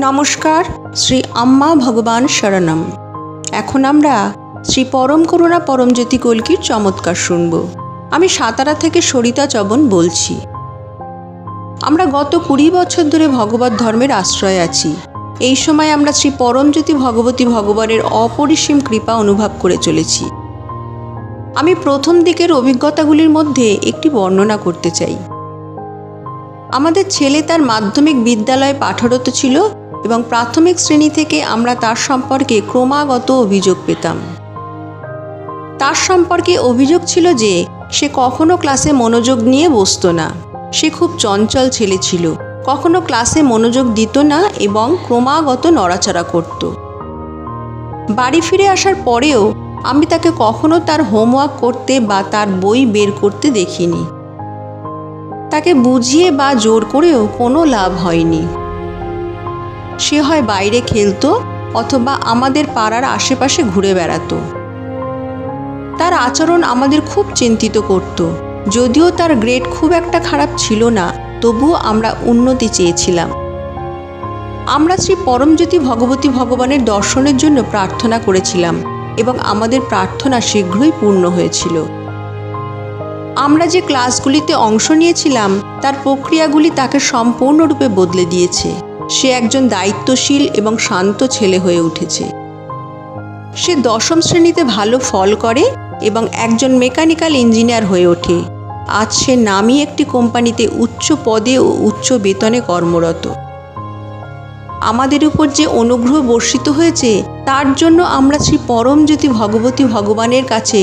নমস্কার, শ্রী আম্মা ভগবান শরণম। এখন আমরা শ্রী পরম করুণা পরমজ্যোতি কল্কির চমৎকার শুনব। আমি সাতারা থেকে সরিতা চবন বলছি। আমরা গত কুড়ি বছর ধরে ভগবত ধর্মের আশ্রয় আছি। এই সময় আমরা শ্রী পরমজ্যোতি ভগবতী ভগবানের অপরিসীম কৃপা অনুভব করে চলেছি। আমি প্রথম দিকের অভিজ্ঞতাগুলির মধ্যে একটি বর্ণনা করতে চাই। আমাদের ছেলে তার মাধ্যমিক বিদ্যালয়ে পাঠরত ছিল এবং প্রাথমিক শ্রেণি থেকে আমরা তার সম্পর্কে ক্রমাগত অভিযোগ পেতাম। তার সম্পর্কে অভিযোগ ছিল যে, সে কখনো ক্লাসে মনোযোগ নিয়ে বসতো না। সে খুব চঞ্চল ছেলে ছিল। কখনো ক্লাসে মনোযোগ দিত না এবং ক্রমাগত নড়াচড়া করত। বাড়ি ফিরে আসার পরেও আমি তাকে কখনো তার হোমওয়ার্ক করতে বা তার বই বের করতে দেখিনি। তাকে বুঝিয়ে বা জোর করেও কোনো লাভ হয়নি। সে হয় বাইরে খেলতো অথবা আমাদের পাড়ার আশেপাশে ঘুরে বেড়াতো। তার আচরণ আমাদের খুব চিন্তিত করত। যদিও তার গ্রেড খুব একটা খারাপ ছিল না, তবুও আমরা উন্নতি চেয়েছিলাম। আমরা শ্রী পরমজ্যোতি ভগবতী ভগবানের দর্শনের জন্য প্রার্থনা করেছিলাম এবং আমাদের প্রার্থনা শীঘ্রই পূর্ণ হয়েছিল। আমরা যে ক্লাসগুলিতে অংশ নিয়েছিলাম, তার প্রক্রিয়াগুলি তাকে সম্পূর্ণরূপে বদলে দিয়েছে। সে একজন দায়িত্বশীল এবং শান্ত ছেলে হয়ে উঠেছে। সে দশম শ্রেণীতে ভালো ফল করে এবং একজন মেকানিক্যাল ইঞ্জিনিয়ার হয়ে ওঠে। আজ সে নামি একটি কোম্পানিতে উচ্চ পদে ও উচ্চ বেতনে কর্মরত। আমাদের উপর যে অনুগ্রহ বর্ষিত হয়েছে, তার জন্য আমরা শ্রী পরমজ্যোতি ভগবতী ভগবানের কাছে